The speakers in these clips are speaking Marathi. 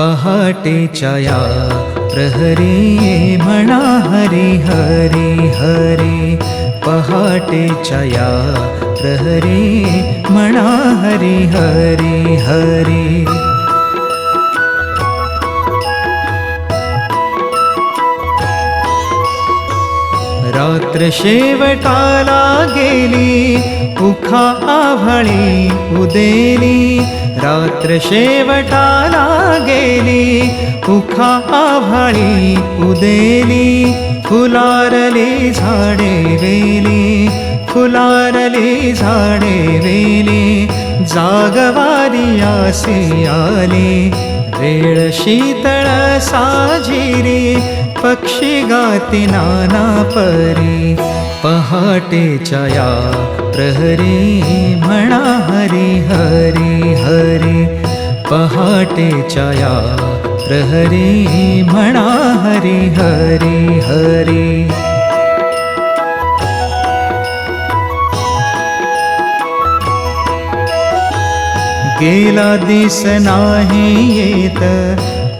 पहाटेच्या या प्रहरी म्हणा हरी हरी हरी। पहाटेच्या या प्रहरी म्हणा हरी हरी हरी। रात्र शेवटाला गेली उखा आभळी उदेली। रात्र शेवटाला गेली उखा आभाळी उदेली फुलारली झाडे वेली फुलारली झाडे वेली जागवारी आसे आली. वेळ शीतळ साजिरी पक्षी गाती नाना परी. पहाटेच्या या प्रहरी म्हणा हरी हरी हरी. पहाटेच्या या म्हणा हरी हरी हरी।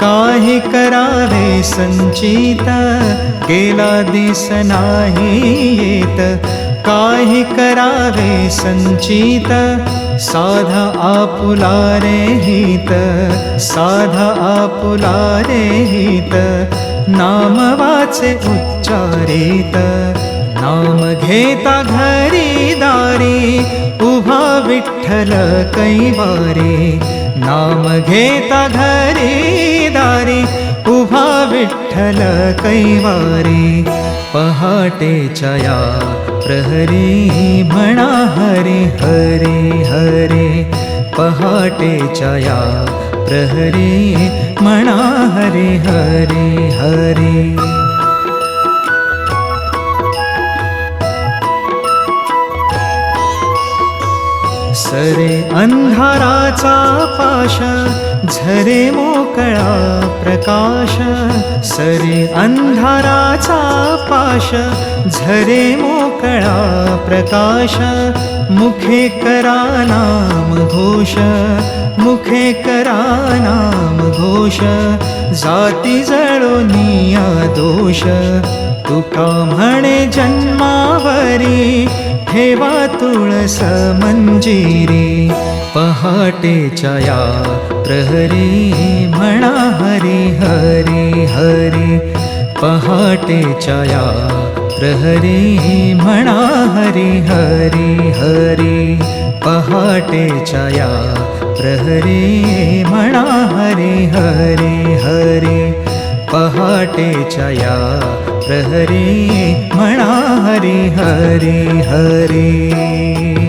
काही करावे संचित? गेला दिस नाही येत काही करावे संचित? साधा आपुला रे हित। साधा आपुला रे हित। नाम उच्चारित। नाम घेता घरी दारी। उभा विठ्ठल कैवारी। नाम घेता घरी विठ्ठल कैवारी पहाटेच्या या प्रहरी म्हणा हरी हरे हरे पहाटेच्या या प्रहरी म्हणा हरे हरे हरे. सरे अंधाराचा पाश झरे मोकळा प्रकाश सरे अंधाराचा पाश. झरे मोकळा प्रकाश मुखे करा नाम घोष. मुखे करा नाम घोष जाती जळोनिया दोष. तुका म्हणे जन्मावरी ठेवा तुळस मंजिरी पहाटेच्या या प्रहरी म्हणा हरी हरी. हरी पहाटेच्या या प्रहरी म्हणा हरी हरी. हरी पहाटेच्या या प्रहरी म्हणा हरी हरी हरी पहाटेच्या या प्रहरी म्हणा हरी हरी हरी।